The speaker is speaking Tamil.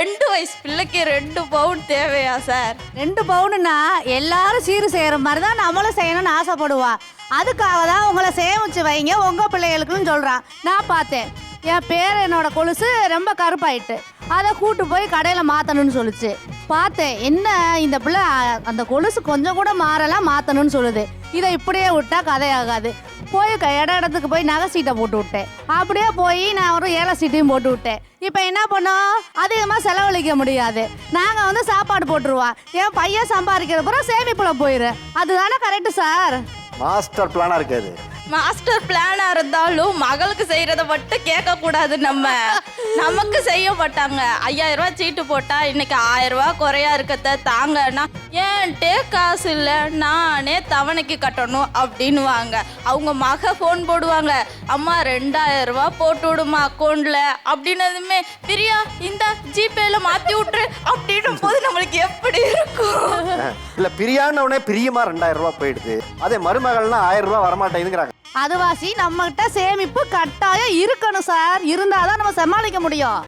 ரெண்டு வயசு பிள்ளைக்கு ரெண்டு பவுன் தேவையா சார்? ரெண்டு பவுனுன்னா எல்லாரும் சீரு செய்யற மாதிரி தான் நம்மளும் செய்யணும்னு ஆசைப்படுவா. அதுக்காக தான் உங்களை சேமிச்சு வைங்க உங்க பிள்ளைகளுக்குன்னு சொல்றான். நான் பார்த்தேன் என் பேர் என்னோட கொலுசு ரொம்ப கருப்பாயிட்டு. அதை கூட்டு போய் கடையில் மாற்றணும்னு சொல்லுச்சு. பார்த்தேன் என்ன இந்த பிள்ளை அந்த கொலுசு கொஞ்சம் கூட மாறலாம் மாற்றணும்னு சொல்லுது. இதை இப்படியே விட்டா கதையாகாது. போய் க- இட இடத்துக்கு போய் நகை சீட்டை போட்டு விட்டேன். அப்படியே போய் நான் ஒரு ஏழை சீட்டையும் போட்டு விட்டேன். இப்போ என்ன பண்ணோம் அதிகமாக செலவழிக்க முடியாது. நாங்கள் வந்து சாப்பாடு போட்டுருவோம் என் பையன் சம்பாதிக்கிற பிறகு சேமிப்பில் போயிரு. அதுதானே கரெக்டு சார் மாஸ்டர் பிளானாக இருக்காது மாஸ்டர் பிளானா இருந்தாலும் மகளுக்கு செய்யறத மட்டும் கேட்க கூடாது நம்ம. நமக்கு செய்ய மாட்டாங்க. ஐயாயிரம் ரூபாய் சீட்டு போட்டா இன்னைக்கு ஆயிரம் ரூபாய் குறையா இருக்கத்த தாங்கன்னா ஏன்ட்டே காசு இல்லை? நானே தவணைக்கு கட்டணும் அப்படின்னுவாங்க. அவங்க மக ஃபோன் போடுவாங்க. அம்மா ரெண்டாயிரம் ரூபாய் போட்டு விடுமா அக்கௌண்ட்ல அப்படின்னதுமே பிரியா இந்த ஜிபேல மாத்தி விட்டுரு அப்படின்னும் போது நம்மளுக்கு எப்படி இருக்கும்? இல்ல பிரியான்ன உடனே பிரியமா ரெண்டாயிரம் ரூபாய் போயிடுது. அதே மருமகள்னா ஆயிரம் ரூபாய் வரமாட்டேங்குதுங்கிறாங்க. அதுவாசி நம்மகிட்ட சேமிப்பு கட்டாயம் இருக்கணும் சார். இருந்தாதான் நம்ம சமாளிக்க முடியும்.